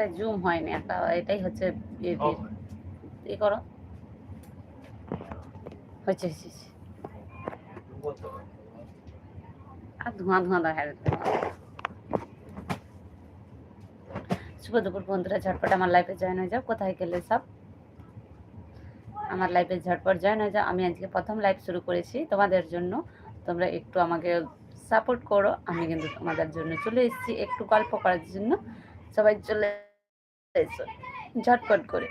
এখানটায় জুম হয়নি একটা এটাই হচ্ছে এ করো। হচ্ছে। আর ধোঁয়া ধোঁয়া দেখা যাচ্ছে শুভ দুপুর বন্ধুরা ঝটপট আমার লাইফে জয়েন হয়ে যাও। কোথায় গেলে সব? আমার লাইফে ঝটপট জয়েন হয়ে যাও। আমি আজকে প্রথম লাইভ শুরু করেছি তোমাদের জন্য। তোমরা একটু আমাকে সাপোর্ট করো। আমি কিন্তু তোমাদের জন্য চলে এসেছি। একটু গল্প করার জন্য। সবাই চলে ঝটপট করে।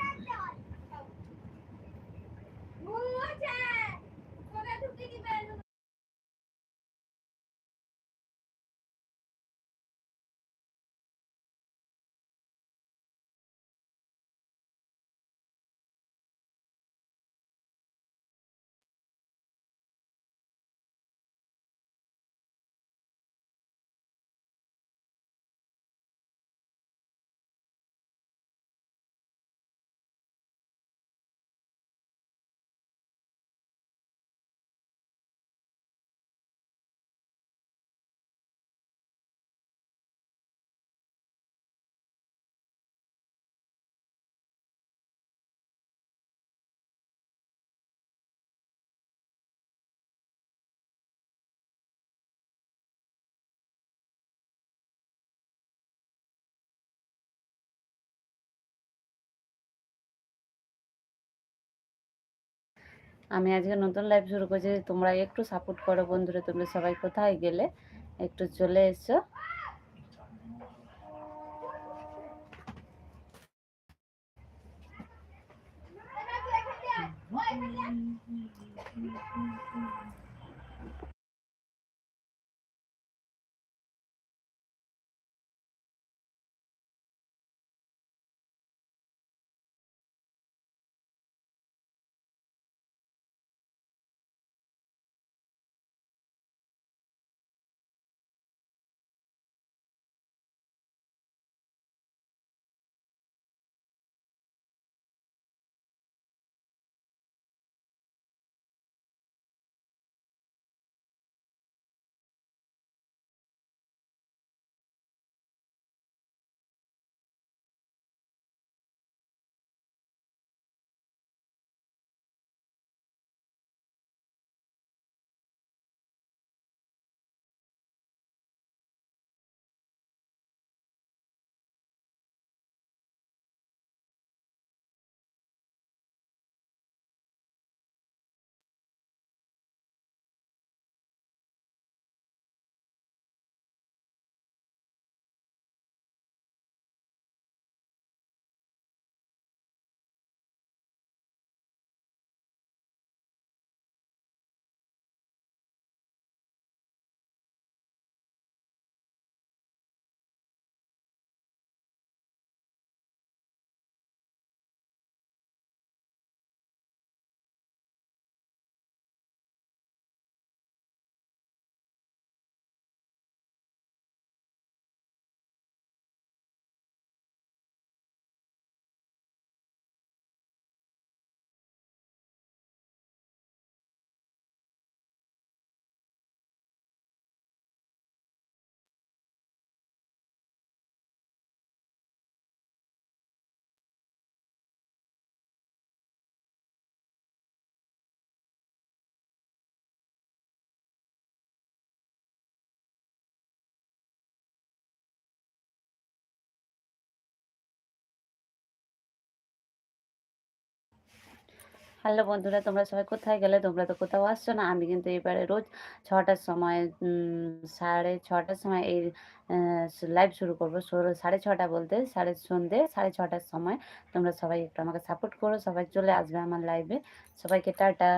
আমি আজকে নতুন লাইভ শুরু করছি তোমরা একটু সাপোর্ট করো বন্ধুরা তোমরা সবাই কোথায় গেলে একটু চলে এসো হ্যালো বন্ধুরা, তোমরা সবাই কোথায় গেলে? তোমরা তো কোথাও আসছো না। আমি কিন্তু এবারে রোজ ছটার সময় সাড়ে ছটার সময় এই লাইভ শুরু করব। সাড়ে ছটা বলতে, সাড়ে সন্ধে, সাড়ে ছটার সময় তোমরা সবাই একটু আমাকে সাপোর্ট করো। সবাই চলে আসবে আমার লাইভে সবাইকে টাটা।